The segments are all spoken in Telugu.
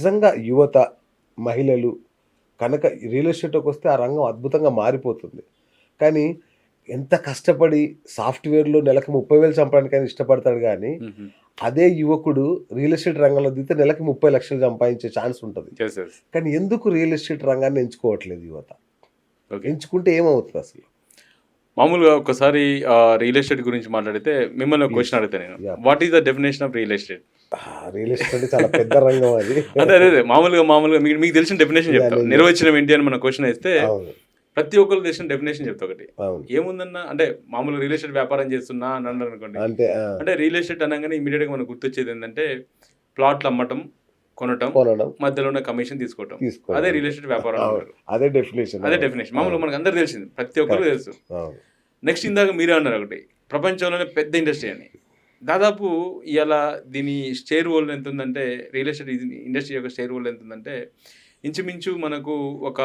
నిజంగా యువత మహిళలు కనుక రియల్ ఎస్టేట్కి వస్తే ఆ రంగం అద్భుతంగా మారిపోతుంది. కానీ ఎంత కష్టపడి సాఫ్ట్వేర్లో నెలకు ముప్పై వేలు సంపాదనకైనా ఇష్టపడతాడు కానీ అదే యువకుడు రియల్ ఎస్టేట్ రంగంలో దిగితే నెలకి ముప్పై లక్షలు సంపాదించే ఛాన్స్ ఉంటుంది. కానీ ఎందుకు రియల్ ఎస్టేట్ రంగాన్ని ఎంచుకోవట్లేదు యువత? ఎంచుకుంటే ఏమవుతుంది అసలు? మామూలుగా ఒకసారి రియల్ ఎస్టేట్ గురించి మాట్లాడితే మిమ్మల్ని క్వశ్చన్ అడుగుతా నేను. What is the definition of real estate real estate చాలా పెద్ద రంగం అది. అదే అదే మామూలుగా మామూలుగా మీకు మీకు తెలిసిన డెఫినేషన్ Yeah, చెప్తాం. నేను- నిర్వచనం ఏంటి అని మన క్వశ్చన్ అవును. ప్రతి ఒక్కరు తెలిసిన డెఫినేషన్ చెప్తా ఒకటి. ఏముందన్న అంటే మామూలుగా రియల్ ఎస్టేట్ వ్యాపారం చేస్తున్నా అని అన్నారు అనుకోండి. అంటే అంటే రియల్ ఎస్టేట్ అనగానే ఇమీడియట్గా మనకు గుర్తొచ్చేది ఏంటంటే ప్లాట్లు అమ్మటం కొనటం మధ్యలో ఉన్న కమిషన్ తీసుకోవటం. అదే రియల్ ఎస్టేట్ వ్యాపారం అదే డెఫినేషన్ అదే డెఫినేషన్ మామూలుగా మనకు అందరు తెలిసింది. ప్రతి ఒక్కరు తెలుసు. నెక్స్ట్ ఇందాక మీరే అన్నారు ఒకటి. ప్రపంచంలోనే పెద్ద ఇండస్ట్రీ అని. దాదాపు ఇవాళ దీని షేర్ హోల్డ్ ఎంత ఉందంటే రియల్ ఎస్టేట్ ఇండస్ట్రీ యొక్క షేర్ హోల్డ్ ఎంత ఉందంటే ఇంచుమించు మనకు ఒక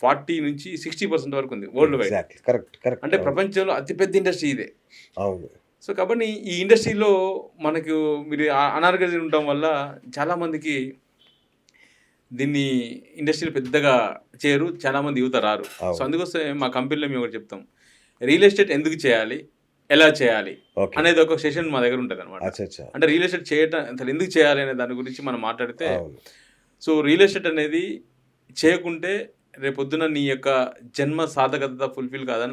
ఫార్టీ నుంచి సిక్స్టీ పర్సెంట్ వరకు ఉంది వరల్డ్ వైడ్ కరెక్ట్ కరెక్ట్ అంటే ప్రపంచంలో అతిపెద్ద ఇండస్ట్రీ ఇదే. అవును. సో కాబట్టి ఈ ఇండస్ట్రీలో మనకు మీరు అనార్గజీ ఉండటం వల్ల చాలామందికి దీన్ని ఇండస్ట్రీలో పెద్దగా చేయరు చాలామంది యువత రారు. సో అందుకోసం మా కంపెనీలో మేము ఒకటి చెప్తాం. రియల్ ఎస్టేట్ ఎందుకు చేయాలి? ఎలా చేయాలి అనేది ఒక సెషన్ మా దగ్గర ఉంటుంది అనమాట అంటే రియల్ ఎస్టేట్ చేయటం అసలు ఎందుకు చేయాలి అనే దాని గురించి మనం మాట్లాడితే సో రియల్ ఎస్టేట్ అనేది చేయకుంటే రేపొద్దున నీ యొక్క జన్మ సాధకత ఫుల్ఫిల్ కాదని